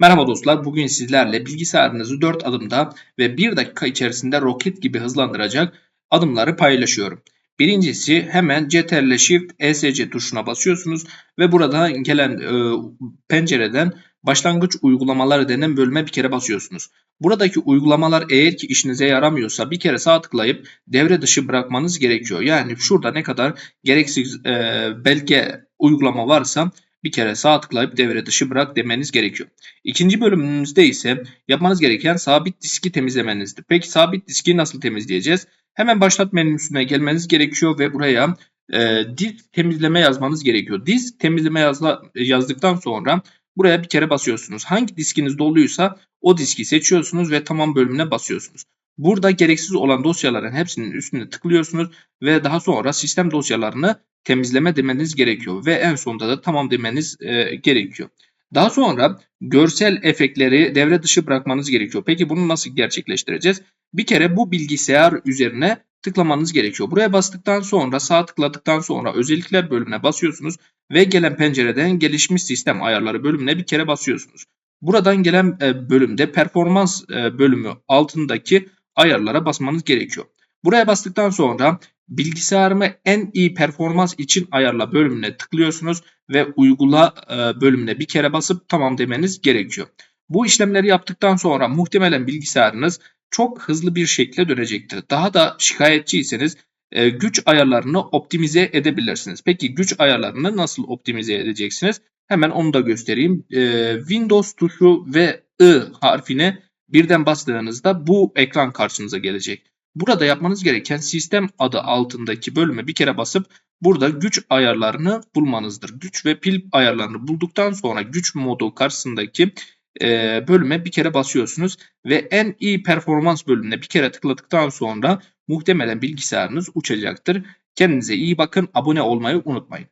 Merhaba dostlar, bugün sizlerle bilgisayarınızı 4 adımda ve 1 dakika içerisinde roket gibi hızlandıracak adımları paylaşıyorum. Birincisi hemen CTRL Shift ESC tuşuna basıyorsunuz ve burada gelen e, pencereden başlangıç uygulamaları denen bölüme bir kere basıyorsunuz. Buradaki uygulamalar eğer ki işinize yaramıyorsa bir kere sağ tıklayıp devre dışı bırakmanız gerekiyor. Yani şurada ne kadar gereksiz e, belge uygulama varsa bir kere sağ tıklayıp devre dışı bırak demeniz gerekiyor. İkinci bölümümüzde ise yapmanız gereken sabit diski temizlemenizdir. Peki sabit diski nasıl temizleyeceğiz? Hemen başlat menüsüne gelmeniz gerekiyor ve buraya e, disk temizleme yazmanız gerekiyor. Disk temizleme yazla, yazdıktan sonra buraya bir kere basıyorsunuz. Hangi diskiniz doluysa o diski seçiyorsunuz ve tamam bölümüne basıyorsunuz. Burada gereksiz olan dosyaların hepsinin üstüne tıklıyorsunuz ve daha sonra sistem dosyalarını temizleme demeniz gerekiyor ve en sonunda da tamam demeniz e, gerekiyor. Daha sonra görsel efektleri devre dışı bırakmanız gerekiyor. Peki bunu nasıl gerçekleştireceğiz? Bir kere bu bilgisayar üzerine tıklamanız gerekiyor. Buraya bastıktan sonra sağ tıkladıktan sonra özellikler bölümüne basıyorsunuz ve gelen pencereden gelişmiş sistem ayarları bölümüne bir kere basıyorsunuz. Buradan gelen e, bölümde performans e, bölümü altındaki ayarlara basmanız gerekiyor. Buraya bastıktan sonra bilgisayarımı en iyi performans için ayarla bölümüne tıklıyorsunuz ve uygula e, bölümüne bir kere basıp tamam demeniz gerekiyor. Bu işlemleri yaptıktan sonra muhtemelen bilgisayarınız çok hızlı bir şekilde dönecektir. Daha da şikayetçiyseniz e, güç ayarlarını optimize edebilirsiniz. Peki güç ayarlarını nasıl optimize edeceksiniz? Hemen onu da göstereyim. E, Windows tuşu ve I harfine birden bastığınızda bu ekran karşınıza gelecek. Burada yapmanız gereken sistem adı altındaki bölüme bir kere basıp burada güç ayarlarını bulmanızdır. Güç ve pil ayarlarını bulduktan sonra güç modu karşısındaki e, bölüme bir kere basıyorsunuz ve en iyi performans bölümüne bir kere tıkladıktan sonra muhtemelen bilgisayarınız uçacaktır. Kendinize iyi bakın, abone olmayı unutmayın.